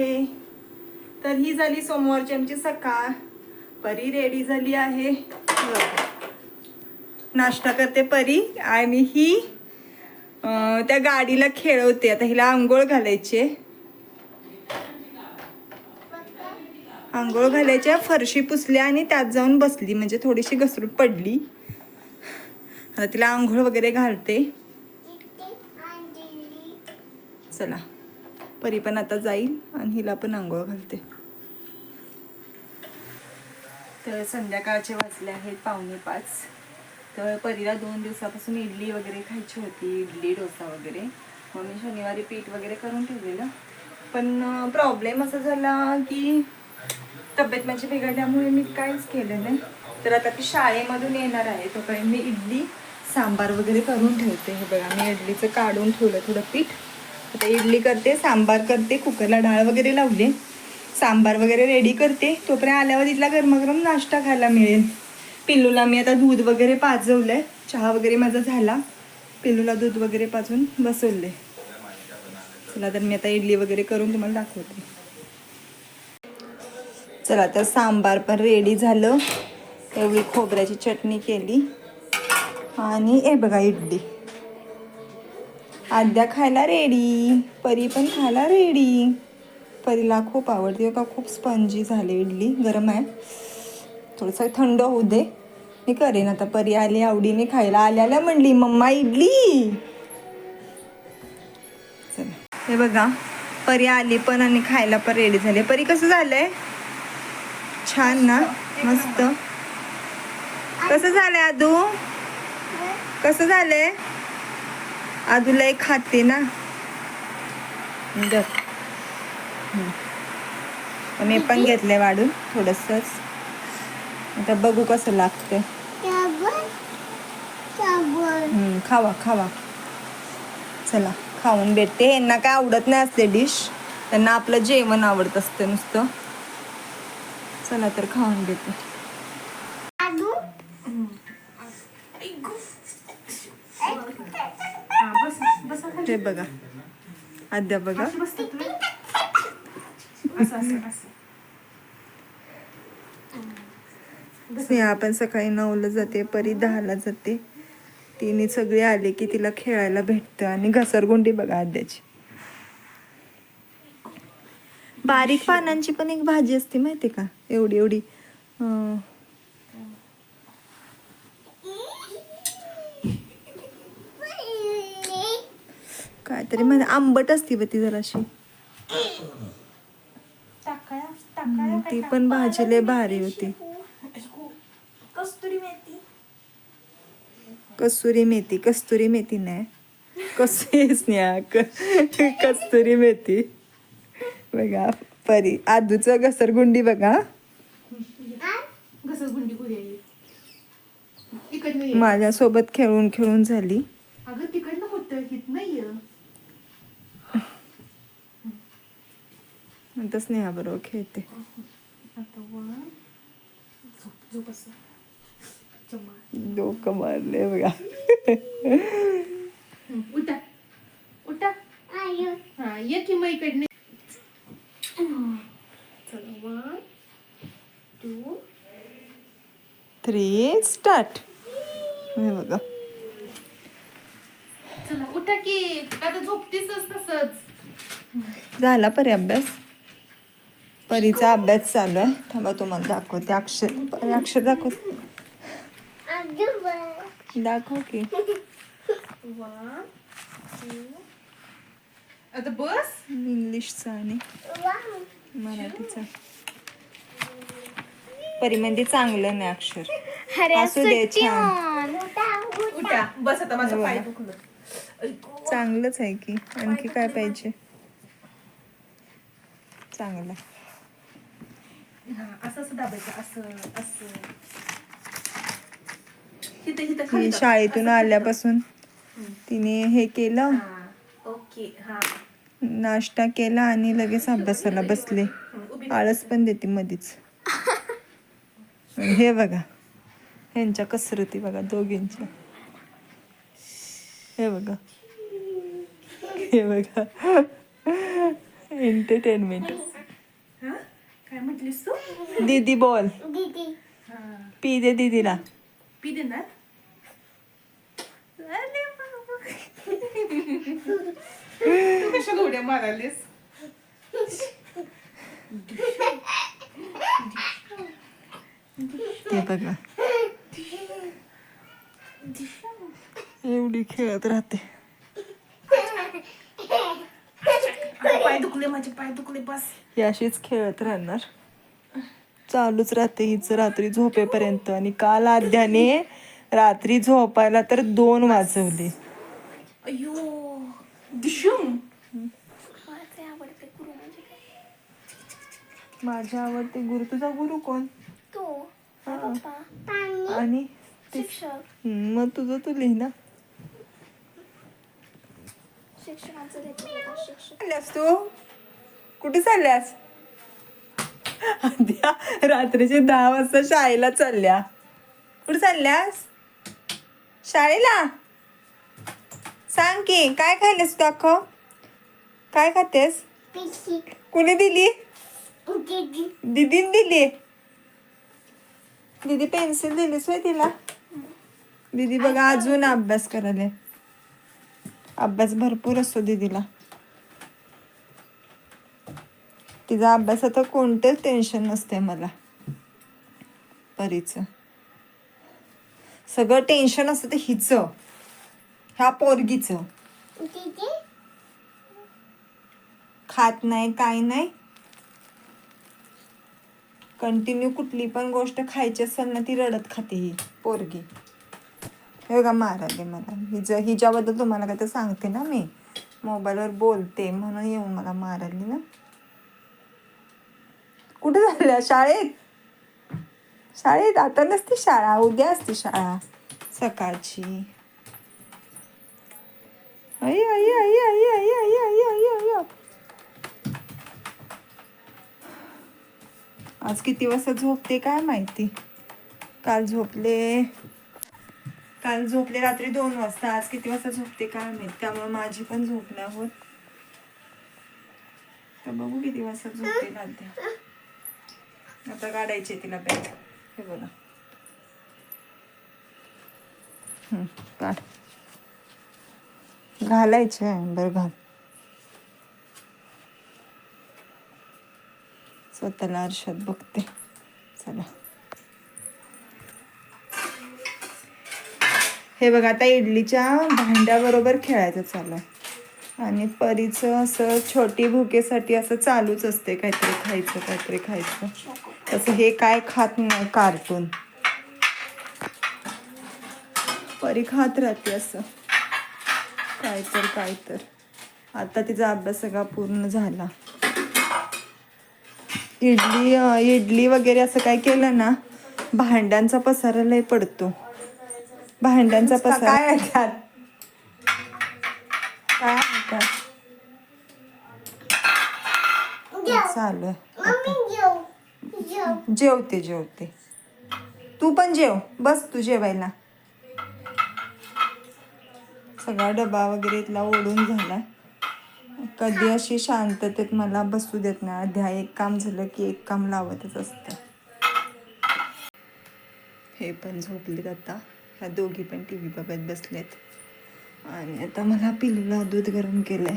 आहे. तर ही झाली सोमवारची आमची सकाळ. परी रेडी झाली आहे. नाश्ता करते परी आणि ही त्या गाडीला खेळवते. आता हिला आंघोळ घालायचे आंघोळ घालायच्या फरशी पुसल्या आणि त्यात जाऊन बसली. म्हणजे थोडीशी घसरून पडली. आता तिला आंघोळ वगैरे घालते. चला. परी पण आता जाईल आणि हिला पण आंघोळ घालते. तर संध्याकाळचे वाजले आहेत पावणे पाच. तर परीला दोन दिवसापासून इडली वगैरे खायची होती इडली डोसा वगैरे. मग मी शनिवारी पीठ वगैरे करून ठेवलेलं. पण प्रॉब्लेम असा झाला की तब्येत माझी बिघडल्यामुळे मी काहीच केलं नाही. तर आता ती शाळेमधून येणार आहे तोपर्यंत मी इडली सांबार वगैरे करून ठेवते. हे बघा मी इडलीचं काढून ठेवलं थोडं पीठ. आता इडली करते सांबार करते कुकरला डाळ वगैरे लावले. सांबार वगैरे रेडी करते. तोपर्यंत आल्यावर तिथला गरमागरम नाश्ता खायला मिळेल. पिल्लूला मी आता दूध वगैरे पाजवलंय. चहा वगैरे माझा झाला. पिल्लूला दूध वगैरे पाजून बसवले चला तर मी आता इडली वगैरे करून तुम्हाला दाखवते. चला तर सांबार पण रेडी झालं. एवढी खोबऱ्याची चटणी केली. आणि हे बघा इडली. आद्या खायला रेडी परी पण खायला रेडी परीला खूप आवडते का खूप स्पंजी झाली इडली गरम आहे. थोडंसं थंड होऊ दे. मी करेन आता परी आली आवडीने खायला. आल्याला म्हणली मम्मा इडली. चला. हे बघा परी आली पण आणि खायला पण रेडी झाली. परी कसं झालंय? छान ना? मस्त. कसं झालंय आदू? कसं झालंय? एक खाते ना. मी पण घेतलंय वाढून थोडंसंच. आता बघू कसं हम्म, खावा खावा. चला खाऊन भेटते यांना काय आवडत नाही असते डिश त्यांना आपलं जेवण आवडत असतं नुसतं. चला तर खाऊन घेते हे बघा? अद्या बघा. स्नेहा पण सकाळी नऊला जाते परी दहाला जाते. तिने सगळी आले की तिला खेळायला भेटतं आणि घसरगुंडी बघा आद्याची. बारीक पानांची पण एक भाजी असते माहिती का? एवढी एवढी काहीतरी. म्हणजे आंबट असती बघ ती जराशी. हम्म, ती पण भाजी लय भारी होती. कसुरी मेथी. कस्तुरी मेथी नाही. कसुरी स्नेहा क- कस्तुरी मेथी. बघा परी आदूचं घसरगुंडी बघा. घसरगुंडी. माझ्यासोबत खेळून खेळून झाली अगं तिकडनं होतं हित नाही आता स्नेहा बरोबर खेळते आता डोकं मारले बघा उठा उठा हा ये की मग इकडने चला वन टू थ्री स्टार्ट हे बघा चला उठा की आता झोपतीसच तसंच झाला परी अभ्यास परीचा अभ्यास चालू आहे. थांबा तुम्हाला दाखवते. अक्षर अक्षर दाखव. दाखव की. आता बस. इंग्लिशचा आणि मराठीचा. परी म्हणजे चांगलं नाही अक्षर. असू दे छान. उठा. बस आता माझा पाय चांगलंच आहे की. आणखी काय पाहिजे? चांगलं असं असं दाबायचं असं असं. हिथं हिथं खाली दाब. शाळेतून असं आल्यापासून तिने हे केलं. हा ओके हा. नाश्ता केला आणि लगेच अभ्यासाला बसले. हं, उभी आळस पण देते मधीच. हे बघा ह्यांच्या कसरती बघा दोघींच्या. हे बघा. हे बघा. एंटरटेनमेंट हा? काय म्हटलीस तू? दीदी बोल. हा. पी दे दीदीला. पी अरे बाबा. तू कशाला उड्या मारालीस ते बघा. एवढी खेळत राहते. पाय दुखले माझे पाय दुखले बस. ही अशीच खेळत राहणार. चालूच राहते हिच रात्री झोपेपर्यंत. आणि काल आद्याने रात्री झोपायला तर दोन वाजवले. अयो दिशूम. माझ्या आवडते गुरु तुझा गुरु कोण? हा. आणि ते- हम्म, मग तुझं तू लिही ना. चालल्यास तू? कुठे चालल्यास? आद्या रात्रीचे दहा वाजता शाळेला चालल्या. कुठे चालल्यास? शाळेला? सांग की काय खाल्लेस दाखव काय खातेस? कुणी दिली? दिदीन दिली. दीदी पेन्सिल दिलीस होय तिला? दीदी बघा अजून अभ्यास करायला. अभ्यास भरपूर असतो दीदीला. तिचा अभ्यासाचं कोणतेच टेन्शन नसते मला. परीचं. सगळं टेन्शन असतं ते हिचं. ह्या पोरगीचं. खात नाही काय नाही. कंटिन्यू कुठली पण गोष्ट खायची असेल ना ती रडत खाते ही पोरगी. हे बघा माराले मला. हिज हिच्याबद्दल तुम्हाला काय तर सांगते ना मी. मोबाईलवर बोलते म्हणून येऊन मला माराली ना. कुठे झाल्या शाळेत? शाळेत? आता नसते शाळा. उद्या असते शाळा. सकाळची. आई आई आई आई आई आई आई आई आई आज किती वाजता झोपते काय माहिती? काल झोपले. काल झोपले रात्री दोन वाजता. आज किती वाजता झोपते काय माहिती? त्यामुळे माझी पण झोप नाही होत. तर बघू किती वाजता झोपते राहते आता काढायची तिला बॅग हे बघा. काढ. घालायचे आहे बरं घाल. स्वतःला आरशात बघते. चला. हे बघा आता इडलीच्या भांड्याबरोबर खेळायचं चालू आहे. आणि परीचं असं छोटी भुकेसाठी असं चालूच असते काहीतरी खायचं काहीतरी खायचं. तसं हे काय खात नाही कार्टून परी खात राहते असं. काय तर काय तर आता तिचा अभ्यास सगळा पूर्ण झाला. इडली इडली वगैरे असं काय केलं ना भांड्यांचा पसारा लय पडतो. भांड्यांचा पसारा काय काय म्हणतात चालू. जेवते जेवते. तू पण जेव. बस तू जेवायला. सगळा डबा वगैरे इथला ओढून झालाय कधी अशी शांततेत मला बसू देत नाही. अध्या एक काम झालं की एक काम लावतच असतं. हे पण झोपलेत आता. ह्या दोघी पण टी व्ही बघत बसलेत. आणि आता मला पिलूला दूध गरम केलंय.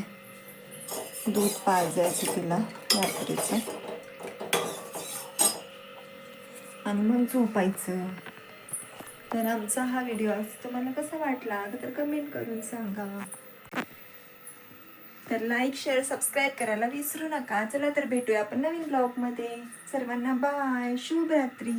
दूध पाजायचं तिला रात्रीचं. आणि मग झोपायचं. तर आमचा हा व्हिडिओ आज तुम्हाला कसा वाटला तर कमेंट करून सांगा. तर लाईक शेअर सबस्क्राईब करायला विसरू नका. चला तर भेटूया आपण नवीन ब्लॉगमध्ये सर्वांना बाय शुभरात्री.